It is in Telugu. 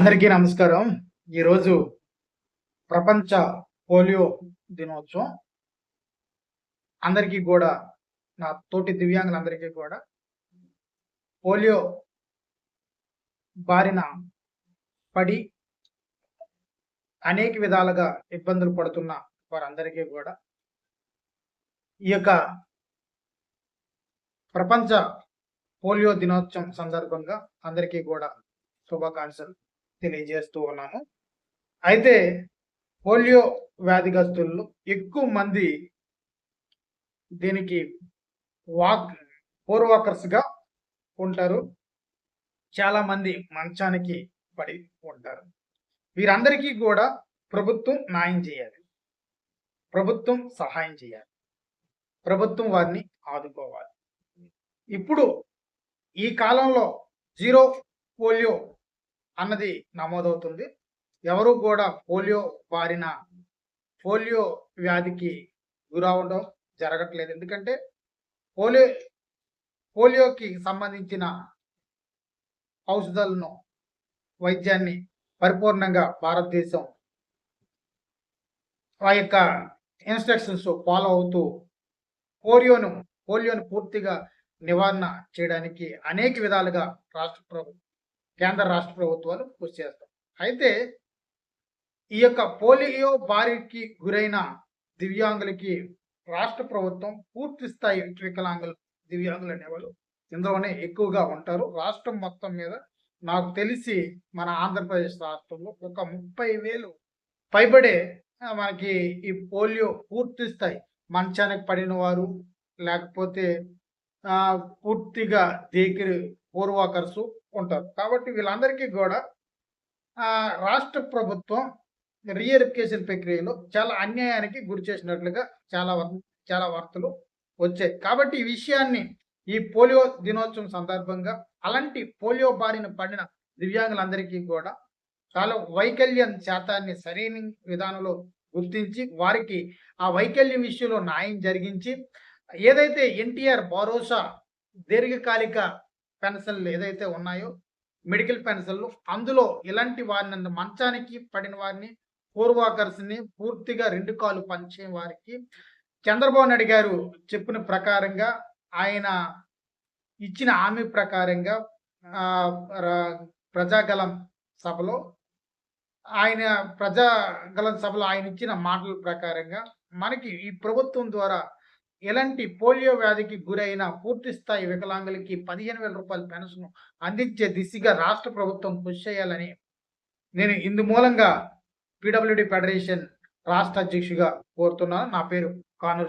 అందరికీ నమస్కారం. ఈరోజు ప్రపంచ పోలియో దినోత్సవం. అందరికీ కూడా నా తోటి దివ్యాంగులందరికీ కూడా పోలియో బారిన పడి అనేక విధాలుగా ఇబ్బందులు పడుతున్న వారందరికీ కూడా ఈ యొక్క ప్రపంచ పోలియో దినోత్సవం సందర్భంగా అందరికీ కూడా శుభాకాంక్షలు. తెలియజేస్తూ ఉన్నాను అయితే పోలియో వ్యాధిగ్రస్తుల్లో ఎక్కువ మంది దీనికి వాక్ పోర్ వాకర్స్గా ఉంటారు. చాలామంది మంచానికి పడి ఉంటారు. వీరందరికీ కూడా ప్రభుత్వం న్యాయం చేయాలి. ప్రభుత్వం సహాయం చేయాలి. ప్రభుత్వం వారిని ఆదుకోవాలి. ఇప్పుడు ఈ కాలంలో జీరో పోలియో అన్నది నమోదవుతుంది. ఎవరు కూడా పోలియో బారిన పోలియో వ్యాధికి గురవడం జరగట్లేదు. ఎందుకంటే పోలియో పోలియోకి సంబంధించిన ఔషధాలను వైద్యాన్ని పరిపూర్ణంగా భారతదేశం ఆ యొక్క ఇన్స్ట్రక్షన్స్ ఫాలో అవుతూ పోలియోను పోలియోను పూర్తిగా నివారణ చేయడానికి అనేక విధాలుగా రాష్ట్ర ప్రభుత్వం కేంద్ర రాష్ట్ర ప్రభుత్వాలు కృషి చేస్తాయి. అయితే ఈ యొక్క పోలియో బారికి గురైన దివ్యాంగులకి రాష్ట్ర ప్రభుత్వం పూర్తి స్థాయి వికలాంగులు దివ్యాంగులు అనేవాళ్ళు ఇందులోనే ఎక్కువగా ఉంటారు. రాష్ట్రం మొత్తం మీద నాకు తెలిసి మన ఆంధ్రప్రదేశ్ రాష్ట్రంలో ఒక ముప్పై వేలు పైబడే మనకి ఈ పోలియో పూర్తి స్థాయి మంచానికి పడిన వారు లేకపోతే పూర్తిగా దేకిరి పూర్వాకర్సు ఉంటారు. కాబట్టి వీళ్ళందరికీ కూడా రాష్ట్ర ప్రభుత్వం రీఎరిఫికేషన్ ప్రక్రియలో చాలా అన్యాయానికి గురి చేసినట్లుగా చాలా చాలా వార్తలు వచ్చాయి. కాబట్టి ఈ విషయాన్ని ఈ పోలియో దినోత్సవం సందర్భంగా అలాంటి పోలియో బారిన పడిన దివ్యాంగులందరికీ కూడా చాలా వైకల్యం శాతాన్ని సరైన విధానంలో గుర్తించి వారికి ఆ వైకల్యం విషయంలో న్యాయం జరిగించి ఏదైతే ఎన్టీఆర్ భరోసా దీర్ఘకాలిక పెన్షన్లు ఏదైతే ఉన్నాయో మెడికల్ పెన్షన్లు అందులో ఇలాంటి వారిని మంచానికి పడిన వారిని పూర్వాకర్స్ని పూర్తిగా రెండు కాలు పంచే వారికి చంద్రబాబు నాయుడు గారు చెప్పిన ప్రకారంగా ఆయన ఇచ్చిన హామీ ప్రకారంగా ప్రజాగలం సభలో ఆయన ప్రజాగలం సభలో ఆయన ఇచ్చిన మాటల ప్రకారంగా మనకి ఈ ప్రభుత్వం ద్వారా ఎలాంటి పోలియో వ్యాధికి గురైన పూర్తి స్థాయి వికలాంగులకి పదిహేను వేల రూపాయల పెన్షన్ అందించే దిశగా రాష్ట్ర ప్రభుత్వం కృషి చేయాలని నేను ఇందు మూలంగా పిడబ్ల్యూడి ఫెడరేషన్ రాష్ట్ర అధ్యక్షుడిగా కోరుతున్నాను. నా పేరు కానూరు